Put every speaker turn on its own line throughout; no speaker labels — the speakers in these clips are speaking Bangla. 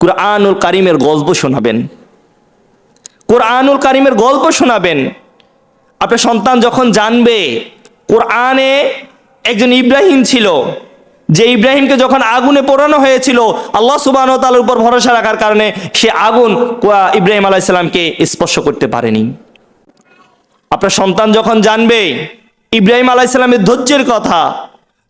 কোরআনুল কারিমের গল্প শোনাবেন। কোরআনুল কারিমের গল্প শোনাবেন। আপনার সন্তান যখন জানবে, কোরআনে একজন ইব্রাহিম ছিল, যে ইব্রাহিমকে যখন আগুনে পোড়ানো হয়েছিল, আল্লাহ সুবাহ তালার উপর ভরসা রাখার কারণে সে আগুন ইব্রাহিম আলাইসাল্লামকে স্পর্শ করতে পারেনি। আপনার সন্তান যখন জানবে, ইব্রাহিম আলাইসাল্লামের ধৈর্যের কথা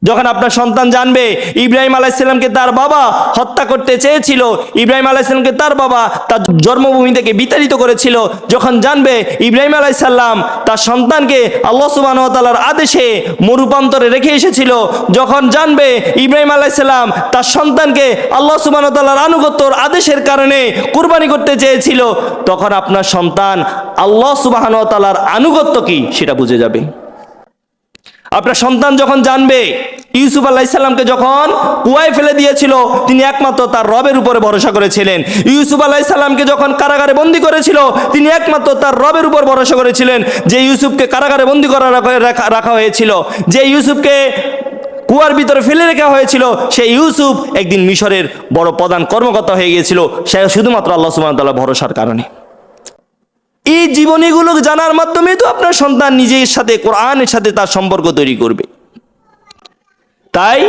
যখন আপনার সন্তান জানবে ইব্রাহিম আলাইসাল্লামকে তার বাবা হত্যা করতে চেয়েছিল, ইব্রাহিম আলাইসাল্লামকে তার বাবা তার জন্মভূমি থেকে বিতাড়িত করেছিল, যখন জানবে ইব্রাহিম আলাইসাল্লাম তার সন্তানকে আল্লাহ সুবাহ তালার আদেশে মরুপান্তরে রেখে এসেছিল, যখন জানবে ইব্রাহিম আলাইসাল্লাম তার সন্তানকে আল্লাহ সুবাহ তালার আনুগত্যর আদেশের কারণে কুরবানি করতে চেয়েছিল, তখন আপনার সন্তান আল্লাহ সুবাহ তালার আনুগত্য কি সেটা বুঝে যাবে। আপনার সন্তান যখন জানবে, ইউসুফ আলাইসাল্লামকে যখন কুয়ায় ফেলে দিয়েছিল, তিনি একমাত্র তার রবের উপরে ভরসা করেছিলেন। ইউসুফ আলাইসাল্লামকে যখন কারাগারে বন্দি করেছিল, তিনি একমাত্র তার রবের উপর ভরসা করেছিলেন যে ইউসুফকে কারাগারে বন্দি করা রাখা- হয়েছিল। যে ইউসুফকে কুয়ার ভিতরে ফেলে রাখা হয়েছিল সেই ইউসুফ একদিন মিশরের বড় প্রধান কর্মকর্তা হয়ে গিয়েছিল। সে শুধুমাত্র আল্লাহ সুবাহ ভরসার কারণে। এই জীবনীগুলো জানার মাধ্যমে তো আপনার সন্তান নিজের সাথে, কোরআনের সাথে তার সম্পর্ক তৈরি করবে। তাই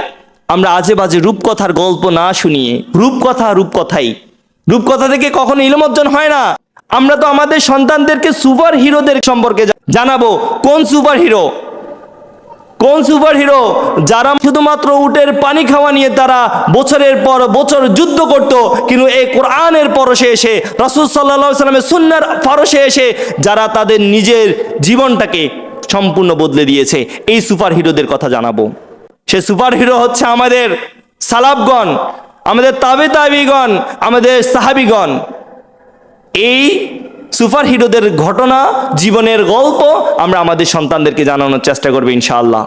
আমরা আজে বাজে রূপকথার গল্প না শুনিয়ে, রূপকথা রূপকথাই। রূপকথা থেকে কখনো ইলম অর্জন হয় না। আমরা তো আমাদের সন্তানদেরকে সুপার হিরোদের সম্পর্কে জানাব। কোন সুপার হিরো কোন সুপার হিরো যারা শুধুমাত্র উটের পানি খাওয়া নিয়ে তারা বছরের পর বছর যুদ্ধ করত, কিন্তু এই কোরআনের পরশে এসে, রাসুল সাল্লা সাল্লামের সুন্নার পরশে এসে যারা তাদের নিজের জীবনটাকে সম্পূর্ণ বদলে দিয়েছে, এই সুপার হিরোদের কথা জানাব। সে সুপার হিরো হচ্ছে আমাদের সালাবগণ, আমাদের তাবে তাবিগণ, আমাদের সাহাবিগণ। এই সুপার হিরোদের ঘটনা, জীবনের গল্প আমরা আমাদের সন্তানদেরকে জানানোর চেষ্টা করব ইনশাআল্লাহ।